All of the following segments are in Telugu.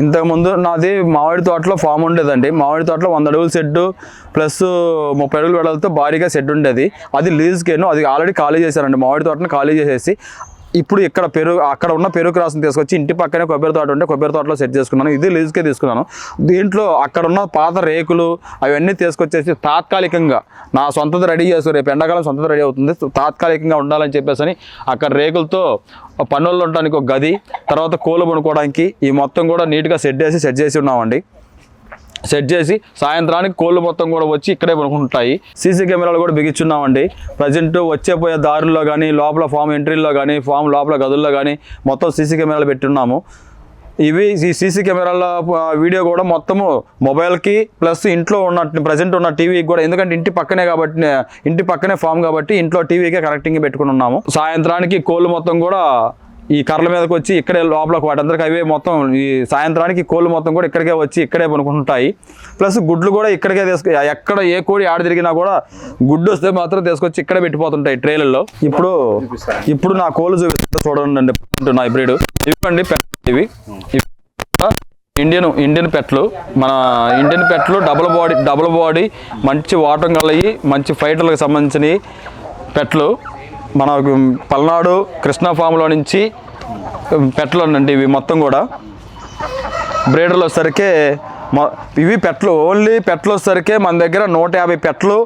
ఇంతకుముందు నాది మామిడి తోటలో ఫామ్ ఉండేదండి. మామిడి తోటలో వంద అడుగుల షెడ్డు ప్లస్ ముప్పై అడుగుల వెడలతో భారీగా షెడ్ ఉండేది. అది లీజ్కేను అది ఆల్రెడీ ఖాళీ చేశారండి. మామిడి తోటను ఖాళీ చేసేసి ఇప్పుడు ఇక్కడ పెరుగు అక్కడ ఉన్న పెరుగు క్రాస్ని తీసుకొచ్చి ఇంటి పక్కనే కొబ్బరి తోట ఉంటే కొబ్బరి తోటలో సెట్ చేసుకున్నాను. ఇది లీజుకే తీసుకున్నాను. దీంట్లో అక్కడ ఉన్న పాత రేకులు అవన్నీ తీసుకొచ్చేసి తాత్కాలికంగా నా సొంతది రెడీ చేస్తారు రేపు ఎండాకాలం సొంతది రెడీ అవుతుంది. తాత్కాలికంగా ఉండాలని చెప్పేసి అని అక్కడ రేకులతో పనుల్లో ఉండడానికి ఒక గది తర్వాత కోలు పనుకోవడానికి ఈ మొత్తం కూడా నీట్గా సెట్ చేసి సెట్ చేసి ఉన్నామండి. సెట్ చేసి సాయంత్రానికి కోళ్ళు మొత్తం కూడా వచ్చి ఇక్కడే పడుకుంటాయి. సీసీ కెమెరాలు కూడా బిగించున్నామండి. ప్రజెంట్ వచ్చే పోయే దారుల్లో కానీ లోపల ఫామ్ ఎంట్రీల్లో కానీ ఫామ్ లోపల గదుల్లో కానీ మొత్తం సీసీ కెమెరాలు పెట్టున్నాము. ఇవి ఈ సీసీ కెమెరాల వీడియో కూడా మొత్తము మొబైల్కి ప్లస్ ఇంట్లో ఉన్న ప్రజెంట్ ఉన్న టీవీకి కూడా ఎందుకంటే ఇంటి పక్కనే కాబట్టి ఇంటి పక్కనే ఫామ్ కాబట్టి ఇంట్లో టీవీకే కనెక్టింగ్ పెట్టుకుని ఉన్నాము. సాయంత్రానికి కోళ్ళు మొత్తం కూడా ఈ కర్రల మీదకి వచ్చి ఇక్కడే లోపల వాటందరికి అవే మొత్తం ఈ సాయంత్రానికి కోళ్ళు మొత్తం కూడా ఇక్కడికే వచ్చి ఇక్కడే పనుకుంటుంటాయి. ప్లస్ గుడ్లు కూడా ఇక్కడికే తీసుకు ఎక్కడ ఏ కోడి ఆడ తిరిగినా కూడా గుడ్డు వస్తే మాత్రం తీసుకొచ్చి ఇక్కడే పెట్టిపోతుంటాయి ట్రైలర్లో. ఇప్పుడు ఇప్పుడు నా కోళ్ళు చూపిస్తా చూడండి నా హైబ్రిడ్. ఇవ్వండి ఇవి. ఇండియన్ ఇండియన్ పెట్లు. మన ఇండియన్ పెట్లు డబుల్ బాడీ డబుల్ బాడీ మంచి వాటం కలయి మంచి ఫైటర్లకు సంబంధించినవి పెట్లు. మన పల్నాడు కృష్ణా ఫామ్లో నుంచి పెట్లు అండి ఇవి మొత్తం కూడా. బ్రీడర్లు వచ్చేసరికి ఇవి పెట్టలు ఓన్లీ పెట్టలు వచ్చేసరికి మన దగ్గర నూట యాభై పెట్టలు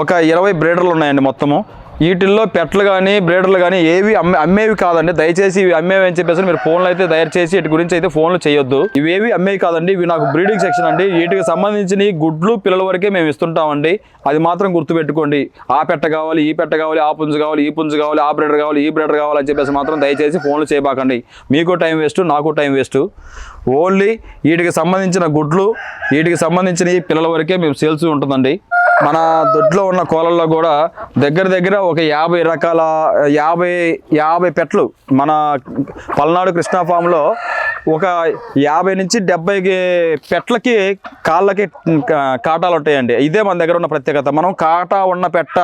ఒక ఇరవై బ్రీడర్లు ఉన్నాయండి మొత్తము. వీటిల్లో పెట్టలు కానీ బ్రీడర్లు కానీ ఏవి అమ్మే అమ్మేవి కాదండి. దయచేసి ఇవి అమ్మేవి అని చెప్పేసి మీరు ఫోన్లు అయితే దయచేసి వీటి గురించి అయితే ఫోన్లు చేయొద్దు. ఇవేవి అమ్మేవి కాదండి. ఇవి నాకు బ్రీడింగ్ సెక్షన్ అండి. వీటికి సంబంధించిన గుడ్లు పిల్లల వరకే మేము ఇస్తుంటామండి. అది మాత్రం గుర్తుపెట్టుకోండి. ఆ పెట్ట కావాలి ఈ పెట్ట కావాలి ఆ పుంజు కావాలి ఈ పుంజు కావాలి ఆ బ్రేడర్ కావాలి ఈ బ్రేడర్ కావాలి అని చెప్పేసి మాత్రం దయచేసి ఫోన్లు చేయబాకండి. మీకు టైం వేస్ట్ నాకు టైం వేస్ట్. ఓన్లీ వీటికి సంబంధించిన గుడ్లు వీటికి సంబంధించిన పిల్లల వరకే మేము సేల్స్ ఉంటుందండి. మన దొడ్లో ఉన్న కోళ్ళల్లో కూడా దగ్గర దగ్గర ఒక యాభై రకాల యాభై యాభై పెట్లు మన పల్నాడు కృష్ణా ఫామ్లో ఒక యాభై నుంచి డెబ్బై పెట్లకి కాళ్ళకి కాటాలు ఉంటాయండి. ఇదే మన దగ్గర ఉన్న ప్రత్యేకత. మనం కాటా ఉన్న పెట్ట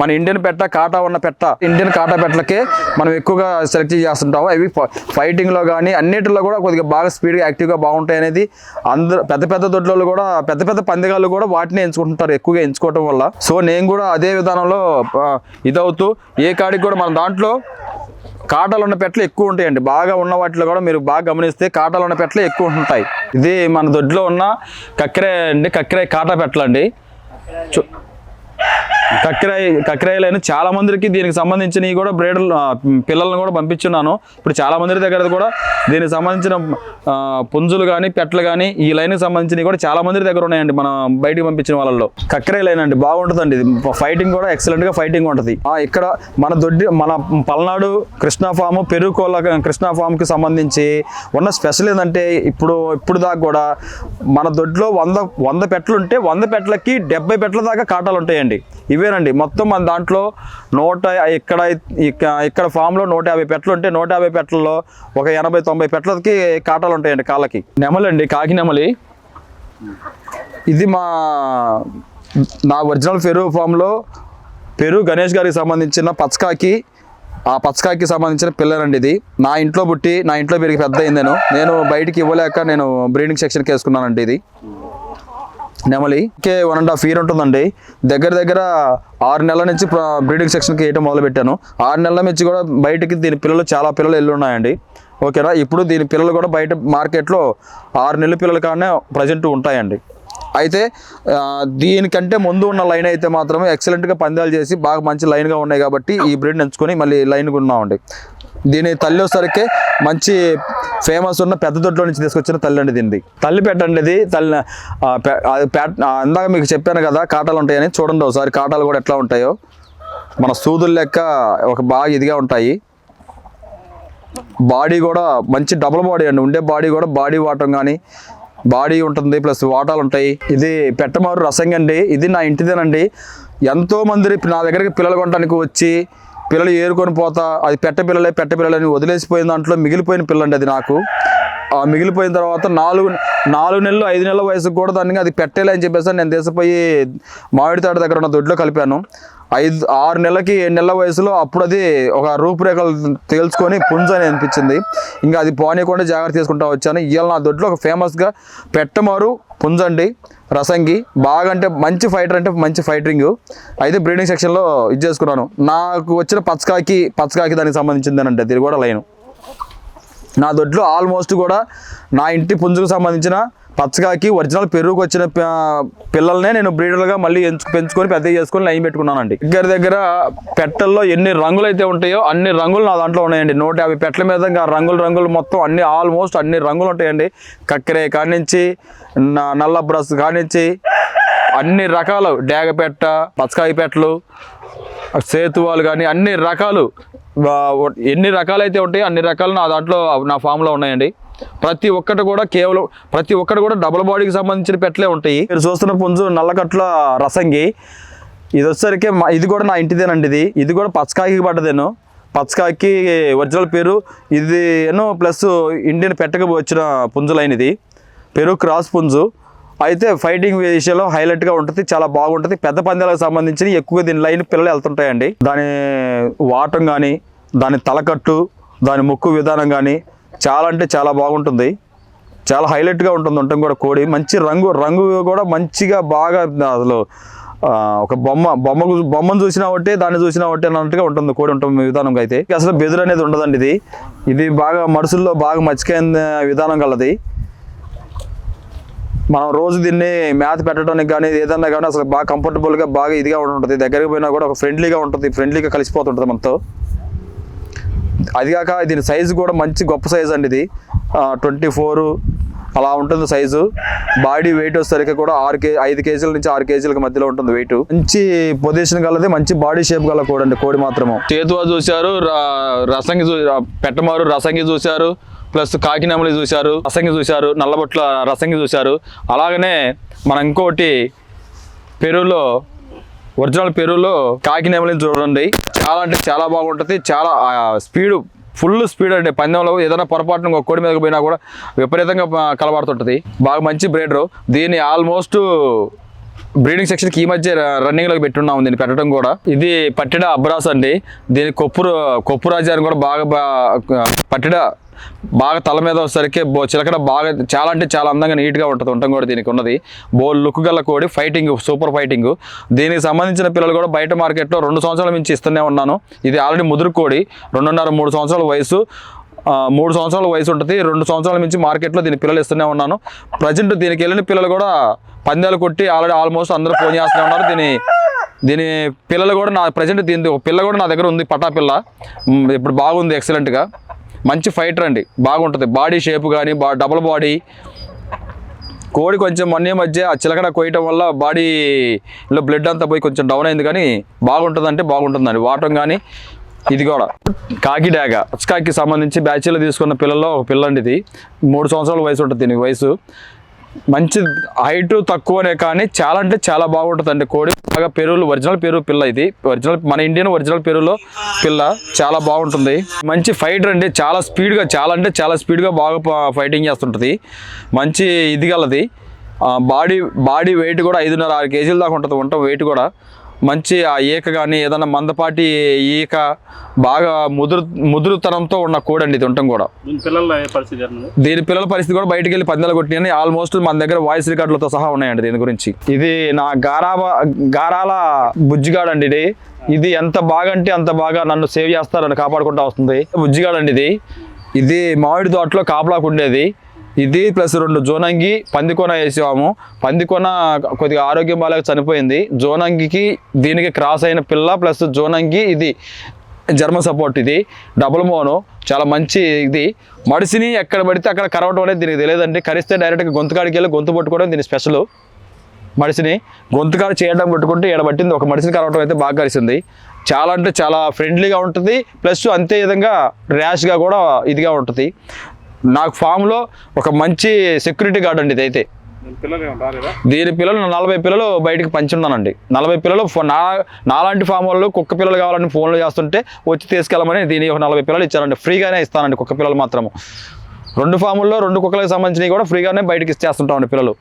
మన ఇండియన్ పెట్ట కాటా ఉన్న పెట్ట ఇండియన్ కాటా పెట్టలకే మనం ఎక్కువగా సెలెక్ట్ చేస్తుంటాము. అవి ఫైటింగ్లో కానీ అన్నిటిలో కూడా కొద్దిగా బాగా స్పీడ్గా యాక్టివ్గా బాగుంటాయి అనేది అందరూ పెద్ద పెద్ద దొడ్లలో కూడా పెద్ద పెద్ద పందెగాళ్ళు కూడా వాటిని ఎంచుకుంటుంటారు ఎక్కువగా ఎంచుకోవటం వల్ల. సో నేను కూడా అదే విధానంలో ఇదవుతూ ఏ కాడికి కూడా మన దాంట్లో కాటలు ఉన్న పెట్లు ఎక్కువ ఉంటాయండి. బాగా ఉన్న వాటిలో కూడా మీరు బాగా గమనిస్తే కాటలు ఉన్న పెట్లు ఎక్కువ ఉంటాయి ఇది మన దొడ్లో ఉన్న కక్కెర అండి కక్కెర కాటా పెట్టలండి కక్రాయి కక్రాయిలైన చాలా మందికి దీనికి సంబంధించినవి కూడా బ్రీడర్ పిల్లలను కూడా పంపించున్నాను. ఇప్పుడు చాలా మంది దగ్గర కూడా దీనికి సంబంధించిన పుంజులు కానీ పెట్టలు కానీ ఈ లైన్కి సంబంధించినవి కూడా చాలా మంది దగ్గర ఉన్నాయండి మనం బయటికి పంపించిన వాళ్ళలో కక్రాయి లైన్ అండి బాగుంటుందండి ఇది. ఫైటింగ్ కూడా ఎక్సలెంట్గా ఫైటింగ్ ఉంటుంది. ఇక్కడ మన దొడ్డి మన పల్నాడు కృష్ణా ఫామ్ పెరుగు కోళ్ళ కృష్ణా ఫామ్కి సంబంధించి ఉన్న స్పెషల్ ఏంటంటే ఇప్పుడు ఇప్పుడు దాకా కూడా మన దొడ్లో వంద వంద పెట్లు ఉంటే వంద పెట్లకి డెబ్బై పెట్ల దాకా కాటాలు ఉంటాయండి ఇవేనండి. మొత్తం మన దాంట్లో నూట ఇక్కడ ఇక్కడ ఫామ్లో నూట యాభై పెట్టలు ఉంటే నూట యాభై పెట్టలలో ఒక ఎనభై తొంభై పెట్టలకి కాటాలు ఉంటాయండి కాళ్ళకి. నెమలండి కాకి నెమలి. ఇది మా నా ఒరిజినల్ పెరుగు ఫామ్లో పెరుగు గణేష్ గారికి సంబంధించిన పచ్చకాకి ఆ పచ్చకాకి సంబంధించిన పిల్లనండి ఇది. నా ఇంట్లో పుట్టి నా ఇంట్లో పెరిగి పెద్ద అయింది నేను. నేను బయటికి ఇవ్వలేక నేను బ్రీడింగ్ సెక్షన్కి వేసుకున్నానండి ఇది. నెమలి కే వన్ అండ్ హాఫ్ ఇయర్ ఉంటుందండి. దగ్గర దగ్గర ఆరు నెలల నుంచి బ్రీడింగ్ సెక్షన్కి వేయటం మొదలు పెట్టాను ఆరు నెలల నుంచి కూడా బయటికి దీని పిల్లలు చాలా పిల్లలు వెళ్ళి ఉన్నాయండి. ఓకేనా? ఇప్పుడు దీని పిల్లలు కూడా బయట మార్కెట్లో ఆరు నెలల పిల్లల కానే ప్రజెంట్ ఉంటాయండి. అయితే దీనికంటే ముందు ఉన్న లైన్ అయితే మాత్రమే ఎక్సలెంట్గా పందాలు చేసి బాగా మంచి లైన్గా ఉన్నాయి కాబట్టి ఈ బ్రీడ్ ఎంచుకొని మళ్ళీ లైన్ ఉన్నామండి దీని తల్లి వచ్చేసరికి మంచి ఫేమస్ ఉన్న పెద్ద దొడ్లో నుంచి తీసుకొచ్చిన తల్లి అండి దీనిది. తల్లి పెట్టండి ఇది. తల్లి అందాక మీకు చెప్పాను కదా కాటాలు ఉంటాయని. చూడండి ఒకసారి కాటాలు కూడా ఎట్లా ఉంటాయో. మన సూదులు లెక్క ఒక బాగా ఇదిగా ఉంటాయి. బాడీ కూడా మంచి డబుల్ బాడీ అండి. ఉండే బాడీ కూడా బాడీ వాటం కానీ బాడీ ఉంటుంది ప్లస్ వాటాలు ఉంటాయి. ఇది పెట్టమారు రసంగండి. అండి ఇది నా ఇంటిదేనండి. ఎంతోమంది నా దగ్గరికి పిల్లలు కొనడానికి వచ్చి పిల్లలు ఏరుకొని పోతా అది పెట్ట పిల్లలే పెట్ట పిల్లలని వదిలేసిపోయిన దాంట్లో మిగిలిపోయిన పిల్లండి అది నాకు. మిగిలిపోయిన తర్వాత నాలుగు నాలుగు నెలలు ఐదు నెలల వయసుకు కూడా దాన్ని అది పెట్టేలే అని చెప్పేసి నేను దేశపోయి మామిడి తాట దగ్గర ఉన్న దొడ్లో కలిపాను. ఐదు ఆరు నెలలకి ఏడు నెలల వయసులో అప్పుడు అది ఒక రూపురేఖలు తేల్చుకొని పుంజ అని అనిపించింది. ఇంకా అది పోనీయకుండా జాగ్రత్త తీసుకుంటా వచ్చాను. ఇవాళ నా దొడ్లో ఒక ఫేమస్గా పెట్టమారు పుంజండి రసంగి బాగా అంటే మంచి ఫైటర్ అంటే మంచి ఫైటరింగ్. అయితే బ్రీడింగ్ సెక్షన్లో ఇది చేసుకున్నాను. నాకు వచ్చిన పచ్చకాకి పచ్చకాకి దానికి సంబంధించిందేనంటే ఇది కూడా లైను. నా దొడ్లో ఆల్మోస్ట్ కూడా నా ఇంటి పుంజుకు సంబంధించిన పచ్చకాకి ఒరిజినల్ పెరుగుకు వచ్చిన పిల్లల్నే నేను బ్రీడర్గా మళ్ళీ ఎంచు పెంచుకొని పెద్దగా చేసుకొని లైన్ పెట్టుకున్నానండి. దగ్గర దగ్గర పెట్టల్లో ఎన్ని రంగులు అయితే ఉంటాయో అన్ని రంగులు నా దాంట్లో ఉన్నాయండి. నూట యాభై పెట్టల మీద ఇంకా రంగులు రంగులు మొత్తం అన్ని ఆల్మోస్ట్ అన్ని రంగులు ఉంటాయండి. కక్కరే కానించి నల్ల బ్రష్ కానించి అన్ని రకాలు. డ్యాగ పెట్ట పచ్చకాయ పెట్టలు సేతువాలు కానీ అన్ని రకాలు ఎన్ని రకాలైతే ఉంటాయో అన్ని రకాలు నా దాంట్లో నా ఫామ్లో ఉన్నాయండి. ప్రతి ఒక్కటి కూడా కేవలం ప్రతి ఒక్కటి కూడా డబుల్ బాడీకి సంబంధించిన పెట్టలే ఉంటాయి. మీరు చూస్తున్న పుంజు నల్లకట్ల రసంగి. ఇది వచ్చేసరికి ఇది కూడా నా ఇంటిదేనండి ఇది. ఇది కూడా పచ్చకాయకి పడ్డదేను. పచ్చకాయకి ఒరిజినల్ పేరు ఇది ఏనో ప్లస్ ఇండియన్ పెట్టక వచ్చిన పుంజులైనది పేరు క్రాస్ పుంజు. అయితే ఫైటింగ్ విషయంలో హైలైట్గా ఉంటుంది చాలా బాగుంటుంది. పెద్ద పందాలకు సంబంధించి ఎక్కువ దీని లైన్ పిల్లలు వెళ్తుంటాయండి. దాని వాటం కానీ దాని తలకట్టు దాని ముక్కు విధానం కానీ చాలా అంటే చాలా బాగుంటుంది. చాలా హైలైట్గా ఉంటుంది ఉండటం కూడా కోడి. మంచి రంగు రంగు కూడా మంచిగా బాగా అసలు ఒక బొమ్మ బొమ్మ బొమ్మను చూసినా ఒకటి దాన్ని చూసినా ఒకటి అన్నట్టుగా ఉంటుంది కోడి ఉంటుంది విధానం అయితే. అసలు బెదురు అనేది ఉండదండి ఇది. ఇది బాగా మనుషుల్లో బాగా మర్చిపోయిన విధానం కలది మనం రోజు దీన్ని మ్యాథ్ పెట్టడానికి కానీ ఏదన్నా కానీ అసలు బాగా కంఫర్టబుల్గా బాగా ఇదిగా ఉంటుంది దగ్గరికి పోయినా కూడా ఒక ఫ్రెండ్లీగా ఉంటుంది ఫ్రెండ్లీగా కలిసిపోతుంటుంది మనతో. అదిగాక దీని సైజు కూడా మంచి గొప్ప సైజు అండి ఇది. ట్వంటీ ఫోర్ అలా ఉంటుంది సైజు బాడీ వెయిట్ వచ్చేసరికి కూడా ఆరు కే ఐదు కేజీల నుంచి ఆరు కేజీలకు మధ్యలో ఉంటుంది వెయిట్ మంచి పొజిషన్ కలది మంచి బాడీ షేప్ గల కోడి అండి కోడి మాత్రము. చేతువా చూశారు రసంగి చూ పెట్టమారు రసంగి చూశారు. ప్లస్ కాకినామలి చూశారు రసంగి చూశారు నల్లబొట్ల రసంగి చూశారు. అలాగనే మనం ఇంకోటి పెరులో ఒరిజినల్ పెరులో కాకినామలి చూడండి. చాలా అంటే చాలా బాగుంటుంది. చాలా స్పీడ్ ఫుల్ స్పీడ్ అండి. పందెంలో ఏదైనా పొరపాటున ఒక కోడి మీదకి పోయినా కూడా విపరీతంగా కలబడుతుంటుంది బాగా మంచి బ్రీడరు. దీన్ని ఆల్మోస్ట్ బ్రీడింగ్ సెక్షన్కి ఈ మధ్య రన్నింగ్లోకి పెట్టున్నాము దీన్ని పెట్టడం కూడా. ఇది పట్టిడ అబ్రాస్ అండి. దీని కొప్పురు కొప్పు రాజ్యాన్ని కూడా బాగా పట్టిడ బాగా తల మీద వచ్చేసరికి బో చిలకడ బాగా చాలా అంటే చాలా అందంగా నీట్గా ఉంటుంది. ఉండటం కూడా దీనికి ఉన్నది. బోల్ లుక్ గల కోడి ఫైటింగ్ సూపర్ ఫైటింగ్ దీనికి సంబంధించిన పిల్లలు కూడా బయట మార్కెట్లో రెండు సంవత్సరాల నుంచి ఇస్తూనే ఉన్నాను. ఇది ఆల్రెడీ ముదురు కోడి రెండున్నర మూడు సంవత్సరాల వయసు. మూడు సంవత్సరాల వయసు ఉంటుంది. రెండు సంవత్సరాల నుంచి మార్కెట్లో దీని పిల్లలు ఇస్తూనే ఉన్నాను. ప్రజెంట్ దీనికి వెళ్ళిన పిల్లలు కూడా పందాలు కొట్టి ఆల్రెడీ ఆల్మోస్ట్ అందరూ ఫోన్ చేస్తూనే ఉన్నారు. దీని దీని పిల్లలు కూడా నా ప్రజెంట్ దీని పిల్ల కూడా నా దగ్గర ఉంది పటా పిల్ల. ఇప్పుడు బాగుంది ఎక్సలెంట్గా మంచి ఫైటర్ అండి. బాగుంటుంది. బాడీ షేప్ కానీ బా డబుల్ బాడీ కోడి కొంచెం మొన్న మధ్య ఆ చిలకడ కోయటం వల్ల బాడీలో బ్లడ్ అంతా పోయి కొంచెం డౌన్ అయింది కానీ బాగుంటుందంటే బాగుంటుందండి. వాటం కానీ ఇది కూడా. కాకి డాగ. కాకి సంబంధించి బ్యాచ్లో తీసుకున్న పిల్లల్లో ఒక పిల్లండి ఇది. మూడు సంవత్సరాల వయసు ఉంటుంది దీనికి వయసు. మంచి హైట్ తక్కువనే కానీ చాలా అంటే చాలా బాగుంటుంది అండి కోడి. బాగా పెరువులు ఒరిజినల్ పెరుగు పిల్ల ఇది. ఒరిజినల్ మన ఇండియన్ ఒరిజినల్ పెరుగులో పిల్ల చాలా బాగుంటుంది. మంచి ఫైటర్ అండి. చాలా స్పీడ్గా చాలా అంటే చాలా స్పీడ్గా బాగా ఫైటింగ్ చేస్తుంటుంది. మంచి ఇది గలది. బాడీ బాడీ వెయిట్ కూడా ఐదున్నర ఆరు కేజీల దాకా ఉంటుంది. ఉంటాం వెయిట్ కూడా. మంచి ఆ ఈక కానీ ఏదైనా మందపాటి ఈక బాగా ముదురు ముదురుతనంతో ఉన్న కోడండి ఇది ఉండటం కూడా. దీని పిల్లల పరిస్థితి ఎట్లుంది? దీని పిల్లల పరిస్థితి కూడా బయటికి వెళ్ళి పందాలు కొట్టినని ఆల్మోస్ట్ మన దగ్గర వాయిస్ రికార్డులతో సహా ఉన్నాయండి దీని గురించి. ఇది నా గారాబ గారాల బుజ్జిగాడు అండి ఇది. ఇది ఎంత బాగా అంటే అంత బాగా నన్ను సేవ్ చేస్తారని కాపాడుకుంటా వస్తుంది. బుజ్జిగాడు అండి ఇది. ఇది మామిడి తోటలో కాపలాకు ఉండేది ఇది ప్లస్ రెండు జోనంగి పందికొన వేసేవాము పందికొన కొద్దిగా ఆరోగ్యం బాగా చనిపోయింది. జోనంగికి దీనికి క్రాస్ అయిన పిల్ల ప్లస్ జోనంగి ఇది జర్మన్ సపోర్ట్ ఇది. డబుల్ మోను చాలా మంచి ఇది. మడిసిని ఎక్కడ పడితే అక్కడ కరవటం అనేది దీనికి తెలియదండి. కరిస్తే డైరెక్ట్గా గొంతు కాడికి వెళ్ళి గొంతు పట్టుకోవడం దీని స్పెషల్ మడిసిని గొంతుకాడు చేయడం పెట్టుకుంటే ఎడబట్టింది ఒక మడిసిని కరవటం అయితే బాగా కలిసింది చాలా అంటే చాలా ఫ్రెండ్లీగా ఉంటుంది. ప్లస్ అంతే విధంగా ర్యాష్గా కూడా ఇదిగా ఉంటుంది. నాకు ఫామ్లో ఒక మంచి సెక్యూరిటీ గార్డ్ అండి ఇదైతే. దీని పిల్లలు దీని పిల్లలు నలభై పిల్లలు బయటికి పంచున్నానండి. నలభై పిల్లలు నా నాలాంటి ఫామ్ వాళ్ళు కుక్క పిల్లలు కావాలని ఫోన్లు చేస్తుంటే వచ్చి తీసుకెళ్ళమని దీని ఒక నలభై పిల్లలు ఇచ్చారండి. ఫ్రీగానే ఇస్తానండి కుక్క పిల్లలు మాత్రము. రెండు ఫాముల్లో రెండు కుక్కలకు సంబంధించినవి కూడా ఫ్రీగానే బయటకి ఇచ్చేస్తుంటామండి పిల్లలు.